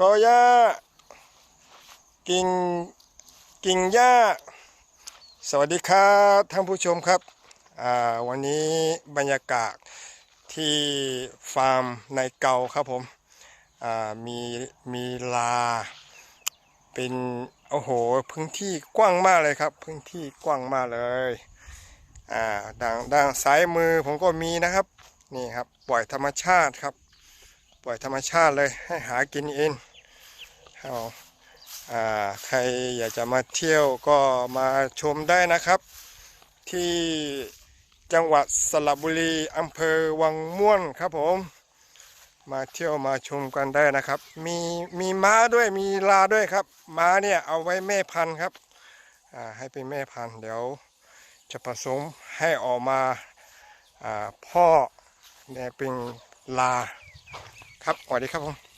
กอหญ้า กิ่ง กิ่งหญ้า สวัสดีครับท่านผู้ชมครับ วันนี้บรรยากาศที่ฟาร์มในเกาครับผมมี มีลา เป็น โอ้โห พื้นที่กว้างมากเลยครับ พื้นที่กว้างมากเลยอ่าด้านด้านซ้ายมือผมก็มีนะครับ นี่ครับ ปล่อยธรรมชาติครับ ปล่อยธรรมชาติเลยให้หากินเองเอาใครอยากจะมาเที่ยวก็มาชมได้นะครับ ที่จังหวัดสระบุรีอำเภอวังม่วนครับผม มาเที่ยวมาชมกันได้นะครับ มีมีม้าด้วยมีลาด้วยครับ ม้าเนี่ยเอาไว้แม่พันธุ์ครับให้เป็นแม่พันธุ์เดี๋ยวจะผสมให้ออกมาอ่าพ่อเนี่ยเป็นลา ครับสวัสดีครับผม